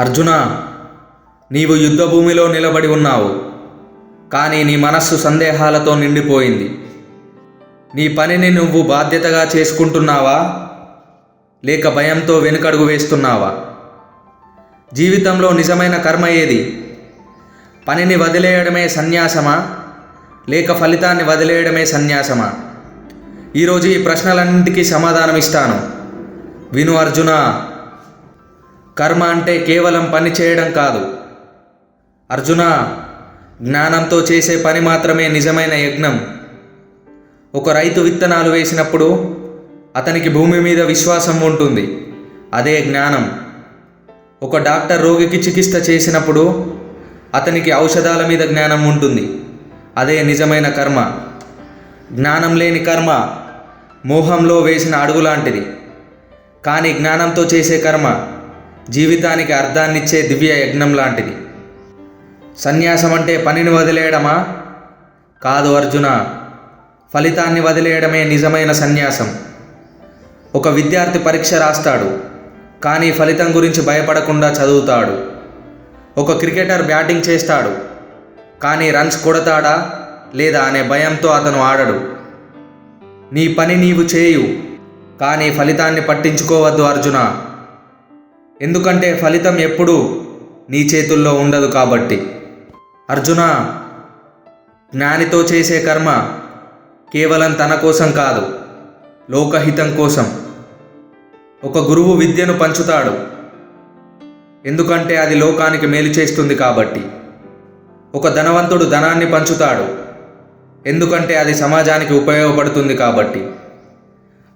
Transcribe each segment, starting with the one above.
అర్జున నీవు యుద్ధభూమిలో నిలబడి ఉన్నావు కానీ నీ మనస్సు సందేహాలతో నిండిపోయింది. నీ పనిని నువ్వు బాధ్యతగా చేసుకుంటున్నావా? లేక భయంతో వెనుకడుగు వేస్తున్నావా? జీవితంలో నిజమైన కర్మ ఏది? పనిని వదిలేయడమే సన్యాసమా? లేక ఫలితాన్ని వదిలేయడమే సన్యాసమా? ఈరోజు ఈ ప్రశ్నలన్నింటికీ సమాధానం ఇస్తాను విను అర్జున కర్మ అంటే కేవలం పని చేయడం కాదు. అర్జున జ్ఞానంతో చేసే పని మాత్రమే నిజమైన యజ్ఞం. ఒక రైతు విత్తనాలు వేసినప్పుడు అతనికి భూమి మీద విశ్వాసం ఉంటుంది. అదే జ్ఞానం. ఒక డాక్టర్ రోగికి చికిత్స చేసినప్పుడు అతనికి ఔషధాల మీద జ్ఞానం ఉంటుంది. అదే నిజమైన కర్మ. జ్ఞానం లేని కర్మ మోహంలో వేసిన అడుగు లాంటిది కానీ జ్ఞానంతో చేసే కర్మ జీవితానికి అర్థాన్నిచ్చే దివ్య యజ్ఞం లాంటిది. సన్యాసం అంటే పనిని వదిలేయడమా? కాదు అర్జున ఫలితాన్ని వదిలేయడమే నిజమైన సన్యాసం. ఒక విద్యార్థి పరీక్ష రాస్తాడు కానీ ఫలితం గురించి భయపడకుండా చదువుతాడు. ఒక క్రికెటర్ బ్యాటింగ్ చేస్తాడు కానీ రన్స్ కొడతాడా లేదా అనే భయంతో అతను ఆడడు. నీ పని నీవు చేయు కానీ ఫలితాన్ని పట్టించుకోవద్దు అర్జున. ఎందుకంటే ఫలితం ఎప్పుడూ నీ చేతుల్లో ఉండదు కాబట్టి. అర్జున జ్ఞానితో చేసే కర్మ కేవలం తన కోసం కాదు లోకహితం కోసం. ఒక గురువు విద్యను పంచుతాడు. ఎందుకంటే అది లోకానికి మేలు చేస్తుంది కాబట్టి. ఒక ధనవంతుడు ధనాన్ని పంచుతాడు. ఎందుకంటే అది సమాజానికి ఉపయోగపడుతుంది కాబట్టి.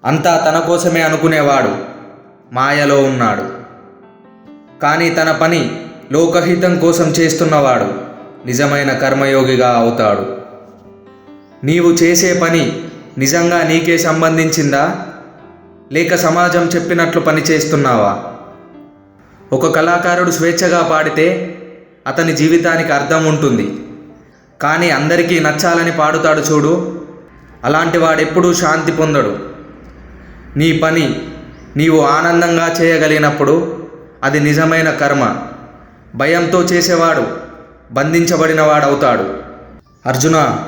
అంతా తన కోసమే అనుకునేవాడు. మాయలో ఉన్నాడు. కానీ తన పని లోకహితం కోసం చేస్తున్నవాడు నిజమైన కర్మయోగిగా అవుతాడు. నీవు చేసే పని నిజంగా నీకే సంబంధించిందా? లేక సమాజం చెప్పినట్లు పని చేస్తున్నావా? ఒక కళాకారుడు స్వేచ్ఛగా పాడితే అతని జీవితానికి అర్థం ఉంటుంది. కానీ అందరికీ నచ్చాలని పాడుతాడు చూడు అలాంటి వాడెప్పుడూ శాంతి పొందడు. నీ పని నీవు ఆనందంగా చేయగలిగినప్పుడు అది నిజమైన కర్మ. భయంతో చేసేవాడు బంధించబడినవాడవుతాడు. అర్జున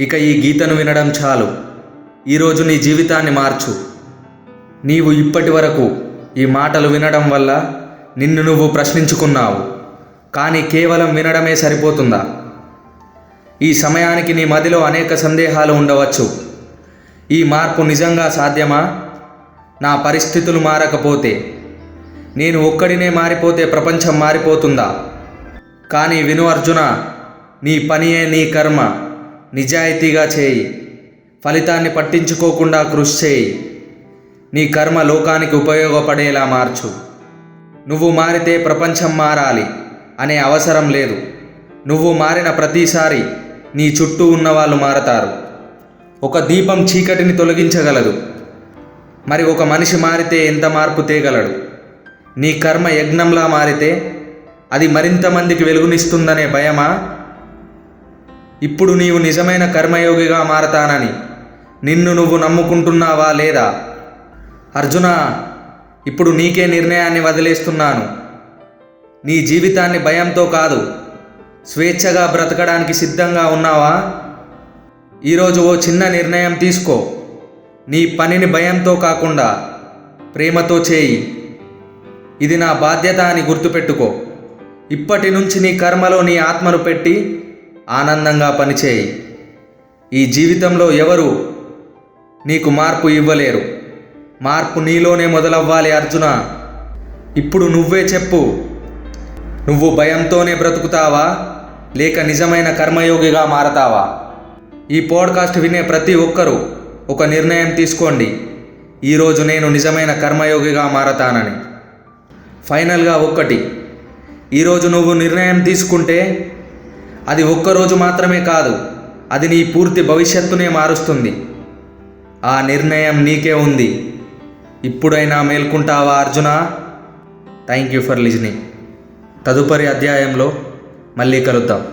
ఇక ఈ గీతను వినడం చాలు. ఈరోజు నీ జీవితాన్ని మార్చు. నీవు ఇప్పటి వరకు ఈ మాటలు వినడం వల్ల నిన్ను నువ్వు ప్రశ్నించుకున్నావు. కానీ కేవలం వినడమే సరిపోతుందా? ఈ సమయానికి నీ మదిలో అనేక సందేహాలు ఉండవచ్చు. ఈ మార్పు నిజంగా సాధ్యమా? నా పరిస్థితులు మారకపోతే. నేను ఒక్కడినే మారిపోతే ప్రపంచం మారిపోతుందా? కానీ విను అర్జున నీ పనియే నీ కర్మ. నిజాయితీగా చేయి. ఫలితాన్ని పట్టించుకోకుండా కృషి చేయి. నీ కర్మ లోకానికి ఉపయోగపడేలా మార్చు. నువ్వు మారితే ప్రపంచం మారాలి అనే అవసరం లేదు. నువ్వు మారిన ప్రతిసారి నీ చుట్టూ ఉన్న వాళ్ళు మారతారు. ఒక దీపం చీకటిని తొలగించగలదు. మరి ఒక మనిషి మారితే ఎంత మార్పు తేగలడు? నీ కర్మ యజ్ఞంలా మారితే అది మరింత మందికి వెలుగునిస్తుందనే భయమా? ఇప్పుడు నీవు నిజమైన కర్మయోగిగా మారతానని నిన్ను నువ్వు నమ్ముకుంటున్నావా లేదా? అర్జున ఇప్పుడు నీకే నిర్ణయాన్ని వదిలేస్తున్నాను. నీ జీవితాన్ని భయంతో కాదు స్వేచ్ఛగా బ్రతకడానికి సిద్ధంగా ఉన్నావా? ఈరోజు ఓ చిన్న నిర్ణయం తీసుకో. నీ పనిని భయంతో కాకుండా ప్రేమతో చేయి. ఇది నా బాధ్యత అని గుర్తుపెట్టుకో. ఇప్పటి నుంచి నీ కర్మలో నీ ఆత్మను పెట్టి ఆనందంగా పనిచేయి. ఈ జీవితంలో ఎవరు నీకు మార్పు ఇవ్వలేరు. మార్పు నీలోనే మొదలవ్వాలి అర్జున. ఇప్పుడు నువ్వే చెప్పు. నువ్వు భయంతోనే బ్రతుకుతావా? లేక నిజమైన కర్మయోగిగా మారతావా? ఈ పోడ్కాస్ట్ వినే ప్రతి ఒక్కరూ ఒక నిర్ణయం తీసుకోండి. ఈరోజు నేను నిజమైన కర్మయోగిగా మారతానని. ఫైనల్గా ఒక్కటి. ఈరోజు నువ్వు నిర్ణయం తీసుకుంటే అది ఒక్కరోజు మాత్రమే కాదు అది నీ పూర్తి భవిష్యత్తునే మారుస్తుంది. ఆ నిర్ణయం నీకే ఉంది. ఇప్పుడైనా మేల్కుంటావా Arjuna? Thank you for listening తదుపరి అధ్యాయంలో మళ్ళీ కలుద్దాం.